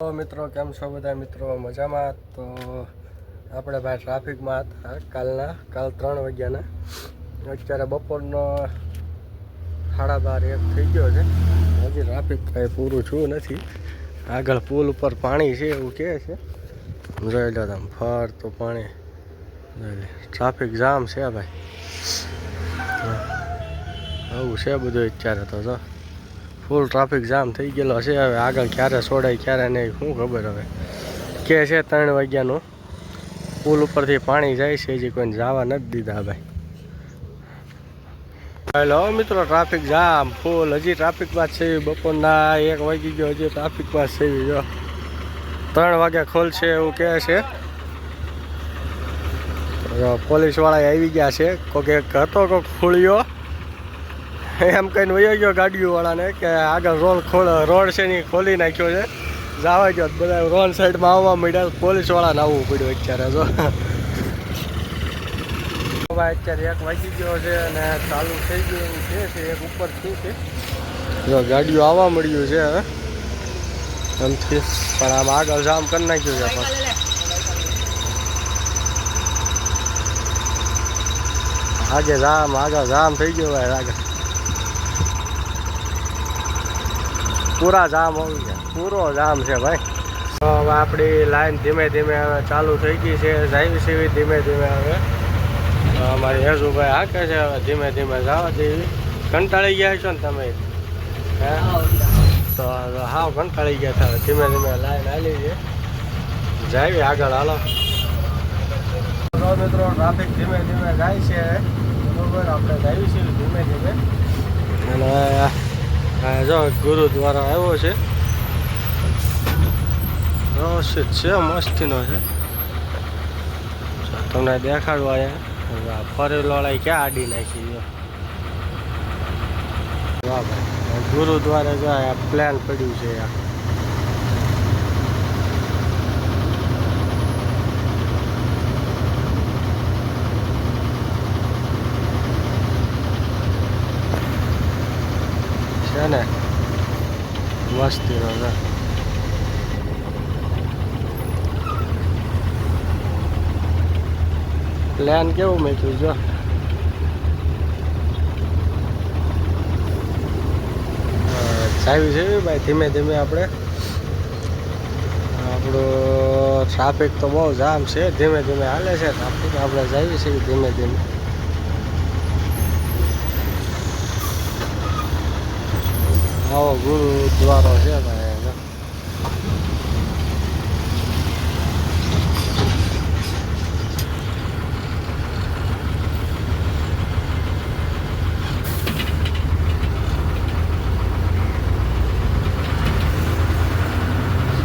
મિત્રો, કેમ છો બધા? મિત્રો, મજામાં? તો આપણે ભાઈ ટ્રાફિકમાં હતા કાલના, કાલ ત્રણ વાગ્યાના. અત્યારે બપોરનો સાડા બાર એક થઈ ગયો છે. હજી ટ્રાફિક કાંઈ પૂરું છું નથી. આગળ પુલ ઉપર પાણી છે એવું કહે છે. જોઈ લો તમે, ફર તો પાણી. ટ્રાફિક જામ છે ભાઈ. આવું છે બધું અત્યારે તો ફૂલ ટ્રાફિક જામ થઈ ગયેલો છે. હવે આગળ ક્યારે છોડાય, ક્યારે નહીં, શું ખબર હવે. કે છે ત્રણ વાગ્યાનું. પુલ ઉપરથી પાણી જાય છે, હજી કોઈને જવા નથી દીધા ભાઈ. હેલો મિત્રો ટ્રાફિક જામ ફૂલ હજી ટ્રાફિકમાં જ છે, બપોરના એક વાગી ગયો, હજી ટ્રાફિકમાં જ છે, જો. ત્રણ વાગ્યા ખોલશે એવું કહે છે. પોલીસવાળા આવી ગયા છે. કોઈક એક હતો કોઈક ખુલ્યો. એમ કહીને વયો ગયો ગાડીઓવાળાને કે આગળ રોડ ખોલ, રોડ છે ને ખોલી નાખ્યો છે. જવા ગયો બધા રોડ સાઈડમાં આવવા માંડ્યા પોલીસવાળાને આવવું પડ્યું અત્યારે જો. હવે અત્યારે એક વાગી ગયો છે અને ચાલુ થઈ ગયું છે છે એક ઉપર થયું છે. જો ગાડીઓ આવવા મળ્યું છે એમથી પણ આમ આગળ જામ કરી નાખ્યું છે પણ. આગળ જામ આગળ જામ થઈ ગયો ભાઈ આગળ. પૂરા જામ આવી ગયા પૂરો જામ છે ભાઈ. તો હવે આપણી લાઈન ધીમે ધીમે હવે ચાલુ થઈ ગઈ છે. જાય છે ધીમે ધીમે હવે. અમારી હેસુભાઈ હાકે છે હવે ધીમે ધીમે જવા દેવી. કંટાળી ગયા છો ને તમે? હે? તો હા કંટાળી ગયા હતા. ધીમે ધીમે લાઈન હાલી છે. જાય આગળ હાલો. મિત્રો ટ્રાફિક ધીમે ધીમે જાય છે. બરોબર, આપણે જાય છે ધીમે ધીમે. અને જો ગુરુદ્વારા આવ્યો છે. વ્યવસ્થિત છે મસ્તીનો છે. તમને દેખાડવા ફરી લડાઈ ક્યાં આડી નાખી ગયો વાહ ભાઈ ગુરુદ્વારે જો આ પ્લાન પડ્યું છે આ. છે ને મસ્તીનો છે. પ્લાન કેવું મેક્યું જો ચાવી છે ભાઈ, ધીમે ધીમે આપણે. આપણું ટ્રાફિક તો બહુ જામ છે, ધીમે ધીમે હાલે છે ટ્રાફિક આપણે જઈએ છીએ ધીમે ધીમે. આવો ગુરુદ્વારો છે ભાઈ એનો.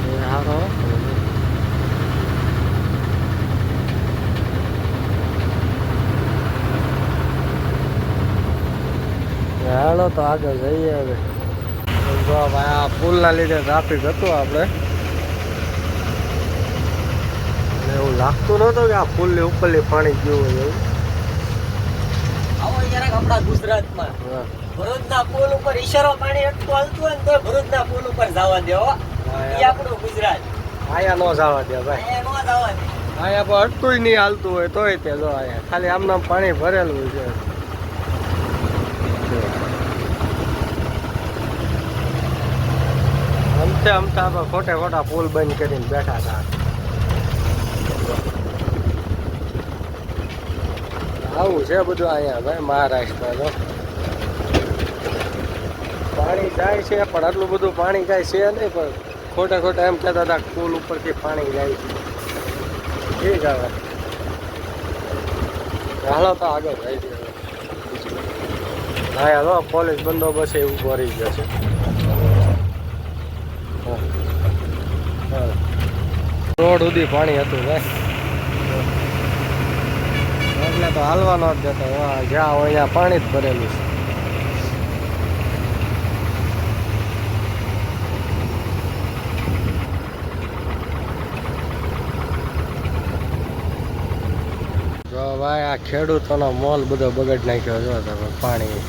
છે હારો. હાલો તો આગળ જઈએ હવે જો ભાઈ આ પુલના લીધે ટ્રાફિક હતું આપણે. એવું લાગતું નહોતું કે આ પુલની ઉપરથી પાણી ગયું હોય એવું. આવો જરાક આપણા ગુજરાતમાં. ભરૂચના પુલ ઉપર ઈશારો પાણી એટલું હાલતું હોય ને તો ભરૂચના પુલ ઉપર જવા દેવો હા, એ આપણું ગુજરાત. આયા ન જવા દે ભાઈ. દે. આયા પણ અટકું નહીં હાલતું હોય તોય તે જો આયા ખાલી આમ નામ પાણી ભરેલું છે. અમતા આપણે ખોટે ખોટા પુલ બંધ કરીને બેઠા હતા. આવું છે બધું અહીંયા ભાઈ, મહારાષ્ટ્રમાં તો. પાણી જાય છે, પણ આટલું બધું પાણી કાંઈ છે નહીં, પણ ખોટા ખોટા એમ કહેતા હતા પુલ ઉપરથી પાણી જાય છે. ઠીક આવે. હાલો તો આગળ જાય છે હા, હાલો, પોલીસ બંદોબસ્ત એવું ગયો છે હા. હા. રોડ સુધી પાણી હતું ભાઈ એટલે તો હાલવાનો જ જતો જ્યાં હોય ત્યાં પાણી જ ભરેલું છે. ભાઈ, આ ખેડૂતોનો મોલ બધો બગડ નાખ્યો છો તમે પાણી.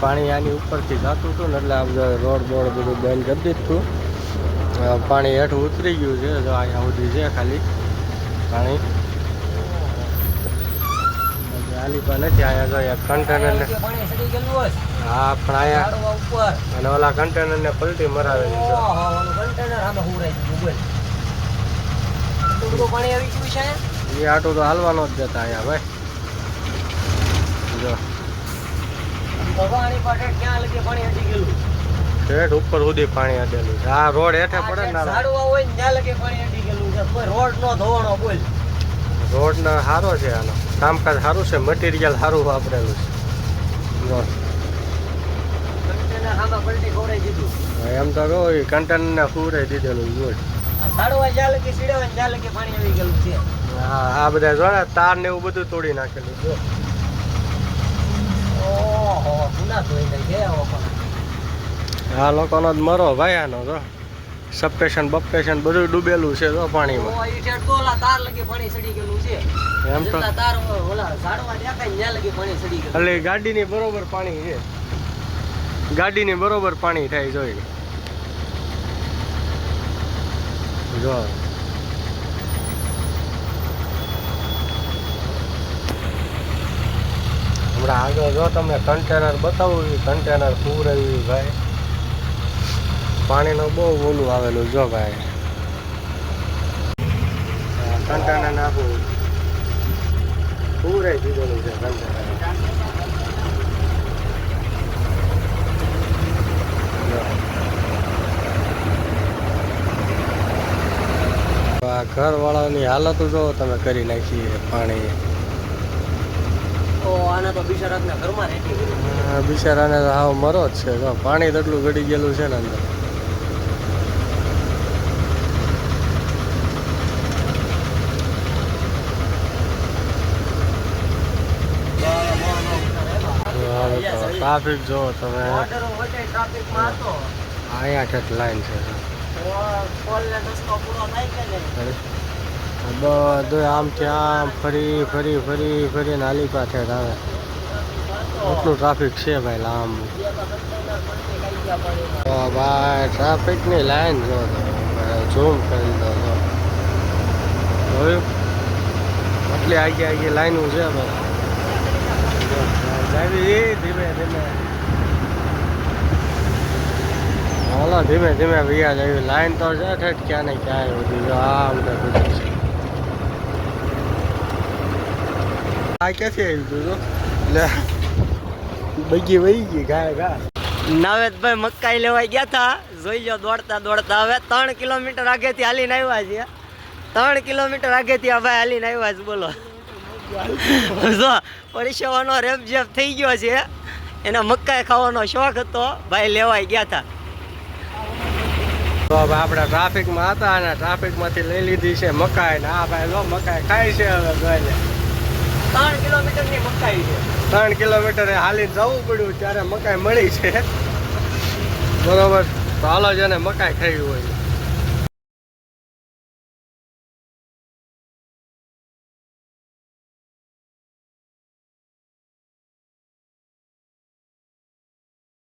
પાણી આની ઉપરથી જાતું હતું ને, એટલે આ બધો રોડ બોડ બધું બંધ કરી દીધું. પાણી હેઠું ઉતરી ગયું છે જો અહીંયા સુધી છે ખાલી પાણી. હાલી પણ નથી અહીંયા અહીંયા કન્ટેનરને. હા પણ અહીંયા અને ઓલા કન્ટેનરને પલટી મરાવેલી છે. એ આટું તો હાલવાનો જ જતા અહીંયા ભાઈ. જો. પાણી પાસે ક્યાં લગી પાણી અડી ગયેલું? ઠેઠ ઉપર સુધી પાણી અડેલું છે. આ રોડ હેઠે પડે ને ઝાડવા હોય ને ત્યાં લગે પાણી અડી ગયેલું છે. કોઈ રોડ નો ધોવાનો બોલ. રોડ ના સારો છે આનો. કામકાજ સારું છે મટીરિયલ સારું વાપરેલું છે. એમ તો કહું એ ને ફૂરે દીધેલું જોડ ઝાડવા જ્યાં લગી સીડ્યા હોય ને ત્યાં લગી પાણી આવી ગયેલું છે. હા આ બધા જો ને તાર ને એવું બધું તોડી નાખેલું જો ઓહો ગુના ધોઈ નાખે આવો પણ. આ લોકોનો જ મરો ભાઈ આનો તો. સબસ્ટેશન બપસ્ટેશન બધું ડૂબેલું છે તો પાણીમાં. એમ તો. એટલે ગાડીની બરોબર પાણી છે. ગાડીની બરોબર પાણી થાય જોઈ. જો. હમણાં આગળ જો તમને કન્ટેનર બતાવું કન્ટેનર પૂરેવી ભાઈ. પાણીનું બહુ ઓલું આવેલું જો ભાઈ. કન્ટેનર નાખું પૂરે છે ઘરવાળાની હાલત જો તમે કરી નાખી પાણી. ઓ આને તો બિચારાના હાવ મરો જ છે પાણી તેટલું એટલું ગળી ગયેલું છે ને અંદર. ટ્રાફિક જો તમે. અહીંયા ઠેઠ લાઈન છે. બધું આમ ત્યાં ફરી ફરી ફરી ફરીને નાલી પાસે આવે એટલું ટ્રાફિક છે ભાઈ લાંબુ. ભાઈ ટ્રાફિકની લાઈન જો ઝૂમ કરી દો જો જોયું? આટલી આગી આગી લાઈનો છે ભાઈ. ધીમે ધીમે. હાલો ધીમે ધીમે ભૈયા જાય લાઈન તો છે ઠેઠ ક્યાં ને ક્યાંય બધી જો આમ બધા આ ક્યાંથી આવ્યું તું લે. બગી વહી ગઈ ગાય ગા નવેદભાઈ મકાઈ લેવા ગયા હતા જોઈ લો દોડતા દોડતા. હવે ત્રણ કિલોમીટર આગેથી હાલીને આવ્યા છે ત્રણ કિલોમીટર આગેથી આ ભાઈ હાલીને આવ્યા છે. બોલો. જો પરિસેવાનો રેપ જેપ થઈ ગયો છે. એના મકાઈ ખાવાનો શોખ હતો. ભાઈ લેવાય ગયા હતા તો હવે આપણે ટ્રાફિકમાં હતા અને ટ્રાફિકમાંથી લઈ લીધી છે મકાઈ. ને આ ભાઈ લો મકાઈ ખાય છે હવે જોઈને. ત્રણ કિલોમીટરની મકાઈ છે. ત્રણ કિલોમીટર હાલી જવું પડ્યું ત્યારે મકાઈ મળી છે. બરોબર? તો હાલો જેને મકાઈ ખાવી હોય.